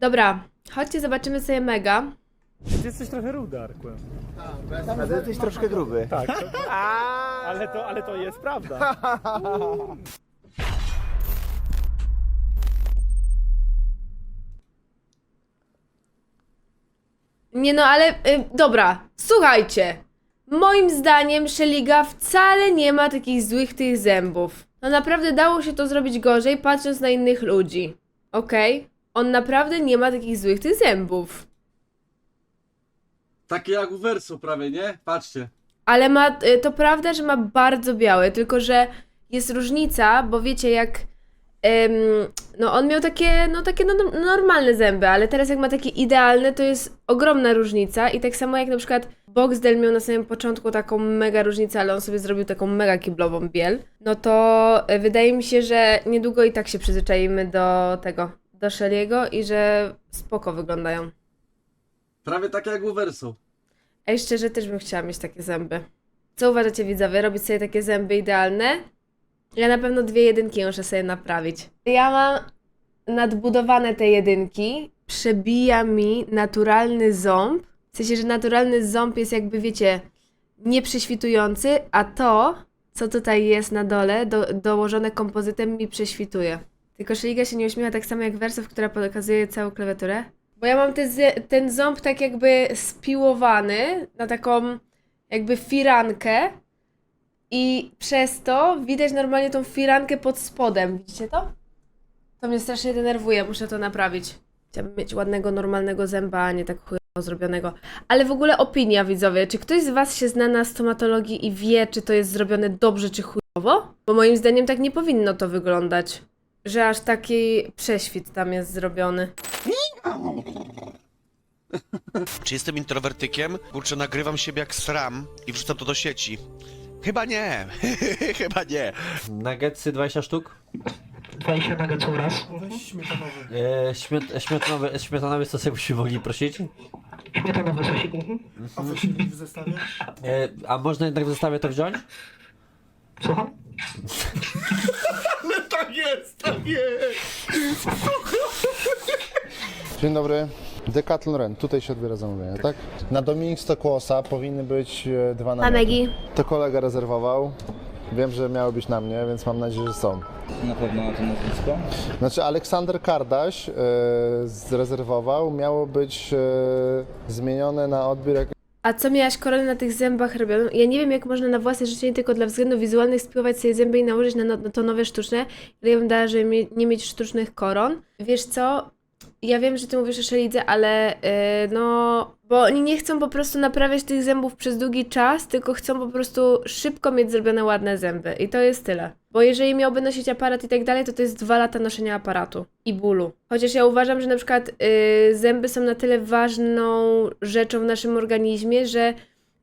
Dobra, chodźcie zobaczymy sobie mega. Ty jesteś trochę rudy, Arkłem. Ale jesteś troszkę gruby. Tak, to, ale, to, ale to jest prawda. Nie no, ale y, dobra, słuchajcie. Moim zdaniem Szeliga wcale nie ma takich złych tych zębów. No naprawdę dało się to zrobić gorzej, patrząc na innych ludzi. Okej? On naprawdę nie ma takich złych tych zębów. Takie jak u Verso prawie, nie? Patrzcie. Ale ma, y, to prawda, że ma bardzo białe, tylko że jest różnica, bo wiecie, jak. em, no, on miał takie, no, takie no, no, normalne zęby, ale teraz, jak ma takie idealne, to jest ogromna różnica. I tak samo jak na przykład Boxdel miał na samym początku taką mega różnicę, ale on sobie zrobił taką mega kiblową biel, no to y, wydaje mi się, że niedługo i tak się przyzwyczaimy do tego, do Shelly'ego i że spoko wyglądają. Prawie takie jak u Verso. Ej, szczerze, też bym chciała mieć takie zęby. Co uważacie, widzowie? Robić sobie takie zęby idealne? Ja na pewno dwie jedynki muszę sobie naprawić. Ja mam nadbudowane te jedynki. Przebija mi naturalny ząb. W sensie, że naturalny ząb jest jakby, wiecie, nieprześwitujący, a to, co tutaj jest na dole, do, dołożone kompozytem, mi prześwituje. Tylko Szeliga się nie uśmiecha tak samo jak Wersow, która pokazuje całą klawiaturę. Bo ja mam te, z- ten ząb tak jakby spiłowany na taką jakby firankę i przez to widać normalnie tą firankę pod spodem. Widzicie to? To mnie strasznie denerwuje, muszę to naprawić. Chciałabym mieć ładnego, normalnego zęba, a nie tak chujowo zrobionego. Ale w ogóle opinia, widzowie. Czy ktoś z Was się zna na stomatologii i wie, czy to jest zrobione dobrze, czy chujowo? Bo moim zdaniem tak nie powinno to wyglądać. Że aż taki prześwit tam jest zrobiony. Czy jestem introwertykiem? Kurczę, nagrywam siebie jak sram i wrzucam to do sieci. Chyba nie, chyba nie. Nuggetsy 20 sztuk. 20 nuggetsów raz. E, śmiet, śmietanowy, śmietanowy sos jakbyśmy mogli prosić. Śmietanowe sosik. Mhm. E, a można jednak w zestawie to wziąć? Słucham? Dzień dobry. Decathlon Ren, tutaj się odbiera zamówienie, tak? Na Dominik Stokłosa powinny być e, dwa A namioty. Megi? To kolega rezerwował. Wiem, że miały być na mnie, więc mam nadzieję, że są. Na pewno na to nazwisko. Znaczy Aleksander Kardaś e, zrezerwował, miało być e, zmienione na odbiór jak A co miałaś koronę na tych zębach robioną? Ja nie wiem, jak można na własne życzenie tylko dla względów wizualnych spiłować sobie zęby i nałożyć na, no- na to nowe sztuczne. Ja bym dała, żeby nie mieć sztucznych koron. Wiesz co? Ja wiem, że ty mówisz o szelidze, ale yy, no... Bo oni nie chcą po prostu naprawiać tych zębów przez długi czas, tylko chcą po prostu szybko mieć zrobione ładne zęby. I to jest tyle. Bo jeżeli miałby nosić aparat i tak dalej, to to jest dwa lata noszenia aparatu i bólu. Chociaż ja uważam, że na przykład yy, zęby są na tyle ważną rzeczą w naszym organizmie, że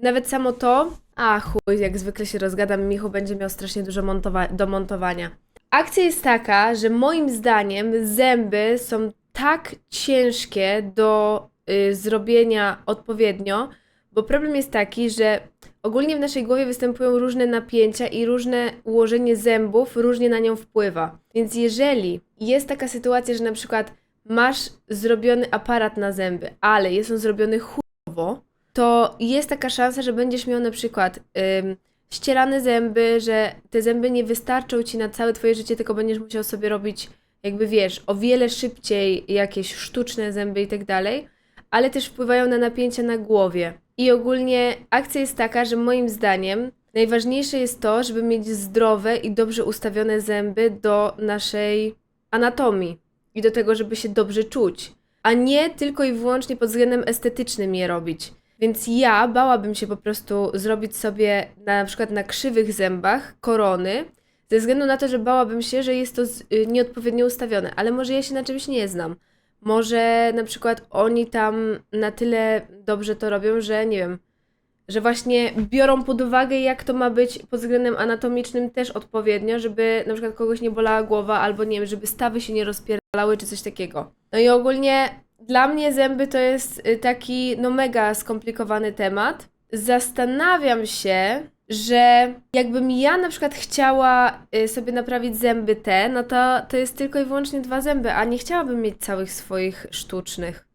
nawet samo to... A chuj, jak zwykle się rozgadam, Michu będzie miał strasznie dużo montowa- do montowania. Akcja jest taka, że moim zdaniem zęby są tak ciężkie do y, zrobienia odpowiednio, bo problem jest taki, że ogólnie w naszej głowie występują różne napięcia i różne ułożenie zębów różnie na nią wpływa. Więc jeżeli jest taka sytuacja, że na przykład masz zrobiony aparat na zęby, ale jest on zrobiony chujowo, to jest taka szansa, że będziesz miał na przykład ym, ścierane zęby, że te zęby nie wystarczą ci na całe twoje życie, tylko będziesz musiał sobie robić, jakby wiesz, o wiele szybciej jakieś sztuczne zęby i tak dalej, ale też wpływają na napięcia na głowie. I ogólnie akcja jest taka, że moim zdaniem najważniejsze jest to, żeby mieć zdrowe i dobrze ustawione zęby do naszej anatomii i do tego, żeby się dobrze czuć, a nie tylko i wyłącznie pod względem estetycznym je robić. Więc ja bałabym się po prostu zrobić sobie na, przykład na krzywych zębach korony, ze względu na to, że bałabym się, że jest to y, nieodpowiednio ustawione, ale może ja się na czymś nie znam. Może na przykład oni tam na tyle dobrze to robią, że nie wiem, że właśnie biorą pod uwagę, jak to ma być pod względem anatomicznym też odpowiednio, żeby na przykład kogoś nie bolała głowa, albo nie wiem, żeby stawy się nie rozpierdalały, czy coś takiego. No i ogólnie dla mnie zęby to jest y, taki, no mega skomplikowany temat. Zastanawiam się, że jakbym ja na przykład chciała y, sobie naprawić zęby te, no to to jest tylko i wyłącznie dwa zęby, a nie chciałabym mieć całych swoich sztucznych.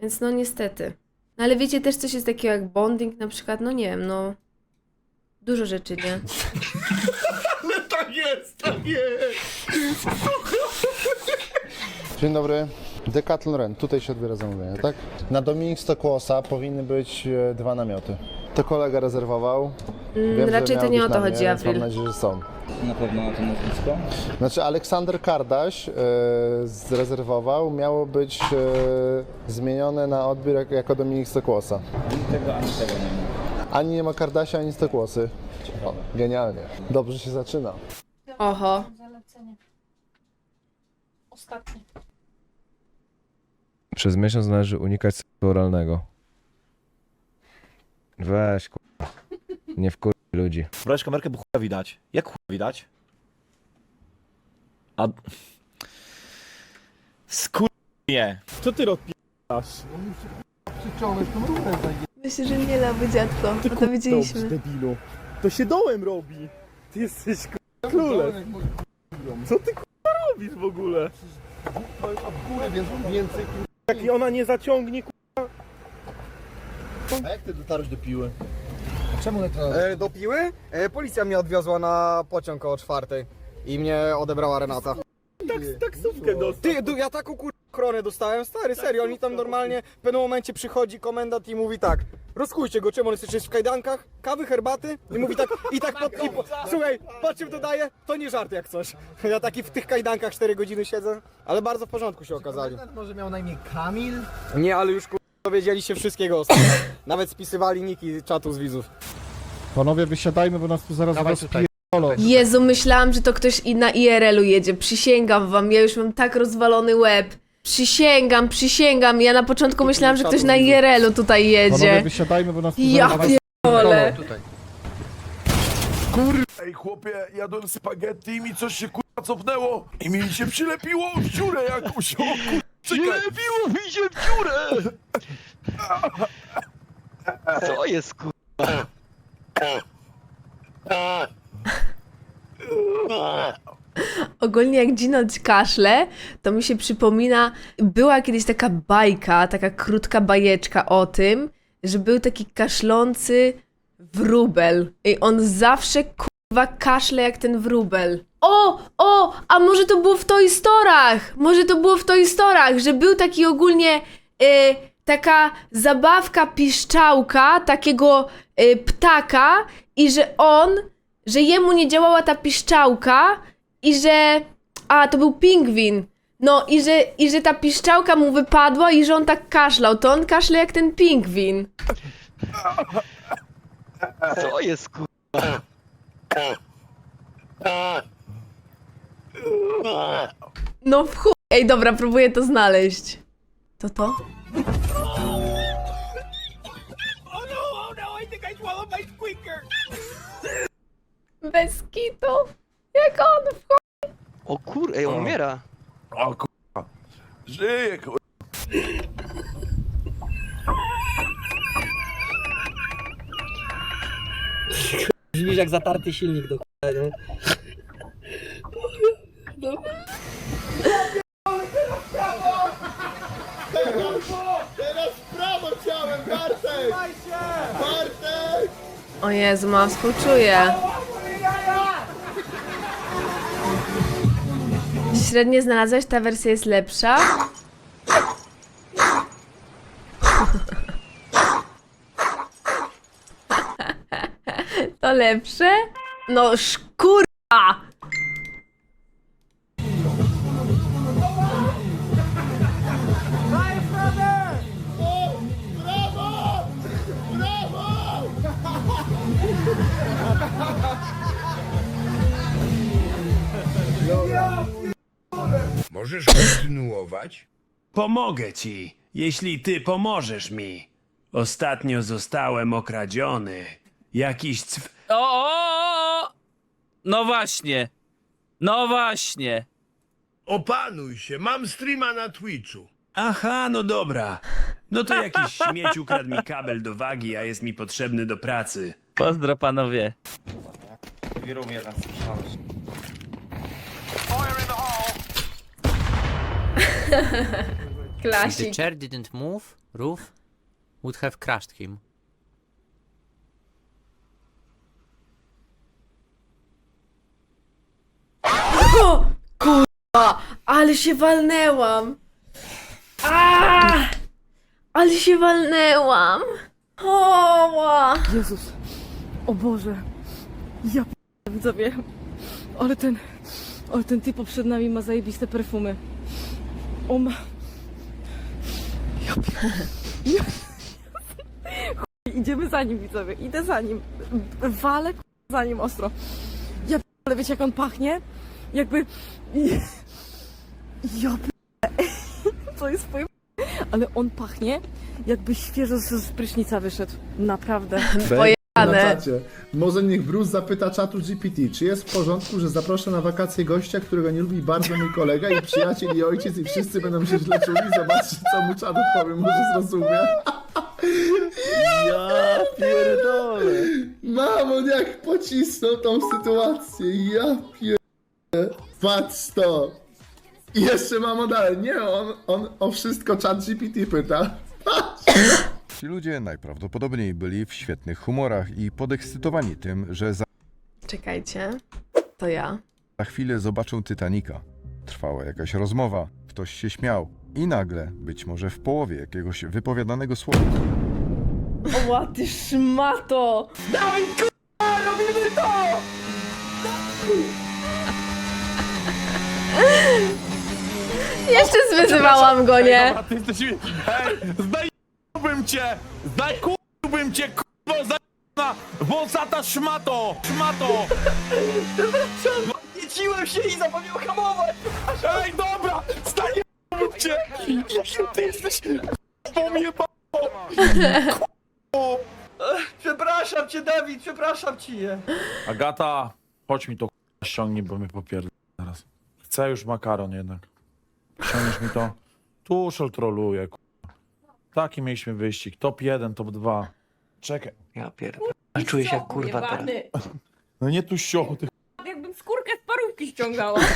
Więc no niestety. No ale wiecie też coś jest takiego jak bonding na przykład, no nie wiem, no dużo rzeczy, nie? Dzień dobry. Decathlon Rent, tutaj się odbiera zamówienie, tak? Na Dominik Stokłosa powinny być e, dwa namioty. To kolega rezerwował. Mm, Wiem, że raczej to miało nie być o to na mnie, chodzi, więc Mam Avril. nadzieję, że są. Na pewno na to nazwisko? Znaczy Aleksander Kardaś e, zrezerwował, miało być e, zmienione na odbiór jak, jako Dominik Stokłosa. Ani tego, ani tego nie ma. Ani nie ma Kardasia, ani Stokłosy. O, genialnie. Dobrze się zaczyna. Oho. Ostatnie. Przez miesiąc należy unikać seksu oralnego. Weź, kurwa. Nie wkur... ludzi. Brałeś kamerkę, bo chuja widać. Jak chuja widać? A... Skur... Nie. Co ty rozpierasz? Myślę, że nie laby dziadko, Ty bo to widzieliśmy. Debilu. To się dołem robi. Ty jesteś kur- królem. Co ty kurwa robisz w ogóle? Jak i ona nie zaciągnie kurwa. A jak ty dotarłeś do piły? E, do Piły? E, policja mnie odwiozła na pociąg o czwartej i mnie odebrała Renata. Tak, taksówkę dostał. Ty, du, ja taką kur... ochronę dostałem, stary, serio, oni tam normalnie w pewnym momencie przychodzi komendant i mówi tak Rozkujcie go, czemu on jest jeszcze w kajdankach, kawy, herbaty i mówi tak, i tak pod, i po, Słuchaj, patrz czym to daje, to nie żart jak coś. Ja taki w tych kajdankach 4 godziny siedzę, ale bardzo w porządku się okazali. Może miał na imię Kamil? Nie, ale już kur... dowiedzieli się wszystkiego o Nawet spisywali niki czatu z widzów. Panowie, wysiadajmy, bo nas tu zaraz rozpierdolą. Jezu, myślałam, że to ktoś i na IRL-u jedzie. Przysięgam wam, ja już mam tak rozwalony łeb. Przysięgam, przysięgam. Ja na początku myślałam, że ktoś na IRL-u tutaj jedzie. wysiadajmy, bo nas Ja pierdolę. Ej chłopie, jadłem spaghetti i mi coś się kurwa cofnęło i mi się przylepiło w dziurę jakąś. O kurwa, Przylepiło mi się w dziurę! Co jest kur... Ogólnie jak Ginold kaszle, to mi się przypomina, była kiedyś taka bajka, taka krótka bajeczka o tym, że był taki kaszlący wróbel. I on zawsze kurwa kaszle jak ten wróbel. O, o, a może to było w Toy Storach? Może to było w Toy Storach, że był taki ogólnie y, taka zabawka piszczałka, takiego y, ptaka i że on, że jemu nie działała ta piszczałka i że... A, to był pingwin. No i że, i że ta piszczałka mu wypadła i że on tak kaszlał. To on kaszle jak ten pingwin. Co jest kur... No w chuj. Ej, dobra, próbuję to znaleźć. To to? Bez kitu. Jak on w chuj. O kur... Ej, on umiera. O kurwa, żyje kurwa. Brzmisz jak zatarty silnik do nie? Teraz w prawo ciałem, Bartek! Bartek! O Jezu, mam współczuję. Średnie znalazłeś? Ta wersja jest lepsza? To lepsze? No szkurwa! Możesz kontynuować? Pomogę ci, jeśli ty pomożesz mi. Ostatnio zostałem okradziony. Jakiś cw... O, o, o! No właśnie. No właśnie. Opanuj się, mam streama na Twitchu. Aha, no dobra. No to jakiś śmieć ukradł mi kabel do wagi, a jest mi potrzebny do pracy. Pozdro panowie. Klasik. chair didn't move, roof would have crushed him. O! Kurwa! Ale się walnęłam! A! Ale się walnęłam! O! Jezus. O Boże. Ja p- widzowie. Ale ten... Ale ten typ przed nami ma zajebiste perfumy. O ma... Ja ja... Idziemy za nim, widzowie. Idę za nim. Walę za nim ostro. Ja ale wiecie jak on pachnie? Jakby... Ja To jest twoje... Ale on pachnie jakby świeżo z prysznica wyszedł. Naprawdę. Pojane. Może niech Bruce zapyta czatu GPT, czy jest w porządku, że zaproszę na wakacje gościa, którego nie lubi bardzo mój kolega i przyjaciel i ojciec i wszyscy będą się źle czuli? Zobaczcie, co mu czat odpowie, może zrozumie. Ja pierdolę. Mamon, jak pocisnął tą sytuację, ja pierdolę. Patrz to. I jeszcze mamo dalej, nie, on, on o wszystko czat GPT pyta. Ci ludzie najprawdopodobniej byli w świetnych humorach i podekscytowani tym, że za Czekajcie. To ja. chwilę zobaczą Titanica. Trwała jakaś rozmowa, ktoś się śmiał i nagle, być może w połowie jakiegoś wypowiadanego słowa, Ła, ty szmato! Jeszcze zwyzywałam go, nie? ty jesteś... Hej, zdejmowałbym cię! Zakurzyłbym cię, kurwo, za... wąsata szmato! Szmato! Odnieciłem się i zapomniał hamować! Ej, dobra! Zdejmowałbym cię! Jakim ty jesteś... Pomiepa... Przepraszam cię, Dawid, przepraszam cię. Agata, chodź mi to k***a, ściągnij, bo mnie popierdolę teraz. Chcę już makaron jednak. Ściągniesz mi to? Tuszel troluje, k***a. Taki mieliśmy wyścig. Top 1, top 2. Czekaj. Ja pierdolę. Czuję się jak kurwa teraz. No nie tu sioł, ty Jakbym skórkę z parówki ściągała.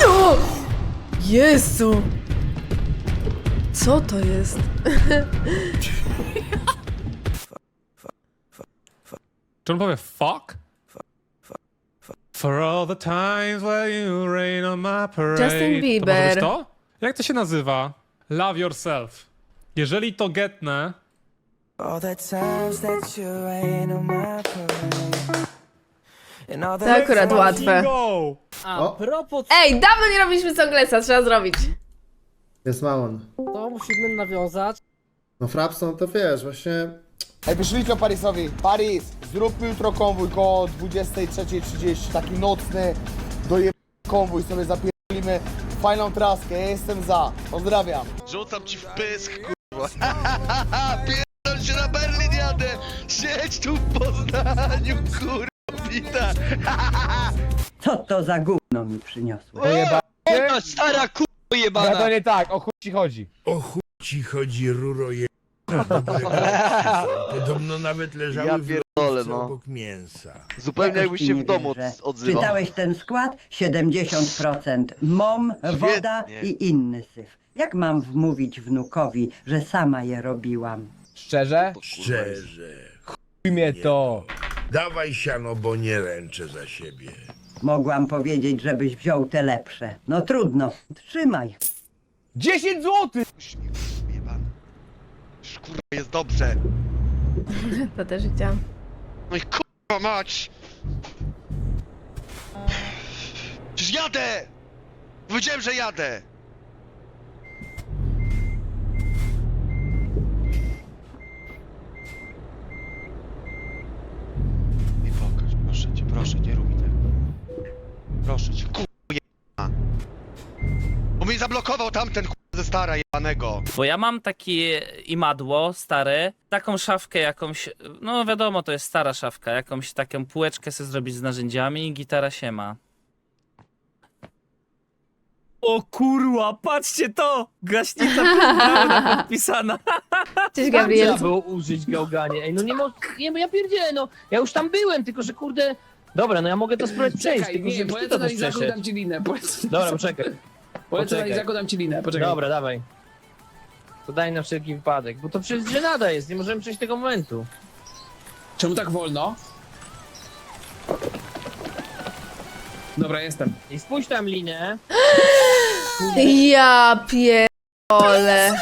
No! Jezu! Co to jest? Czy on powie fuck? For all the times where you rain on my parade. Justin To może Bieber. być to? Jak to się nazywa? Love yourself. Jeżeli to getnę, To akurat łatwe. go! A O. propos Ej, dawno nie robiliśmy songlesa, trzeba zrobić. Jest Mamon. To musimy nawiązać. No Frapson to wiesz, właśnie... Ej, wyszliście Parisowi. Paris, zróbmy jutro konwój koło 23.30, taki nocny, doje konwój, sobie zapierdzimy fajną traskę, ja jestem za. Pozdrawiam. Rzucam ci w pysk, kurwa. Pierdol się na Berlin jadę! Siedź tu w Poznaniu, kurwa, bita! Co to za gówno mi przyniosło? O, stara kurwa jebana! nie tak, o chuj ci chodzi. O chuj ci chodzi, ruro je... Podobno nawet leżały Ja w pierdolę, lodówce no. obok mięsa. Zupełnie jakbyś się w domu odzywał. Czytałeś ten skład? 70% mom, woda Świetnie. i inny syf. Jak mam wmówić wnukowi, że sama je robiłam? Szczerze? Szczerze. Chuj mnie to. Dawaj siano, bo nie ręczę za siebie. Mogłam powiedzieć, żebyś wziął te lepsze. No trudno, trzymaj. 10 złotych! Jebany. Już, Kurwa, jest dobrze. To też chciałam. No i kurwa mać! Przecież jadę! Powiedziałem, że jadę! Nie pokaż, proszę cię, proszę, nie rób tego. Proszę cię, kurwa jebana. Bo mnie zablokował tamten kurwa ze stara jebanego. Bo ja mam takie imadło stare, taką szafkę jakąś, no wiadomo, to jest stara szafka, jakąś taką półeczkę sobie zrobić z narzędziami i gitara się ma. O kurwa, patrzcie to! Gaśnica pełna podpisana. Cześć Gabriel. było użyć gałganie. Ej, no nie mo... Nie, ja pierdzielę, no. Ja już tam byłem, tylko że kurde... Dobra, no ja mogę to spróbować przejść, tylko że ty to też przeszedł. ci linę, powiedz. Dobra, poczekaj. Poczekaj. dam ci linę, poczekaj. Dobra, dawaj. To daj na wszelki wypadek, bo to przecież żenada jest, nie możemy przejść tego momentu. Czemu tak wolno? Dobra, jestem. I spójrz tam linę. Ja pierdolę.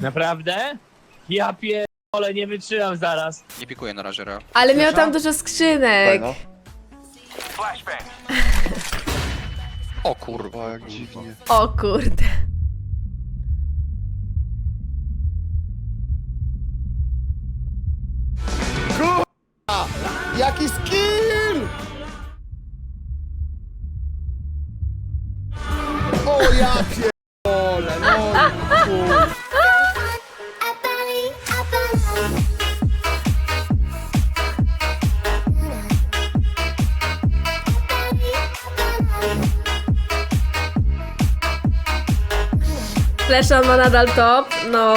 Naprawdę? Ja pierdolę, nie wytrzymam zaraz. Nie pikuję na razie. Ale miał tam dużo skrzynek. O kurwa, jak dziwnie. O kurde. Jaki skill! O ja pierdolę, Flesza ma nadal top, no.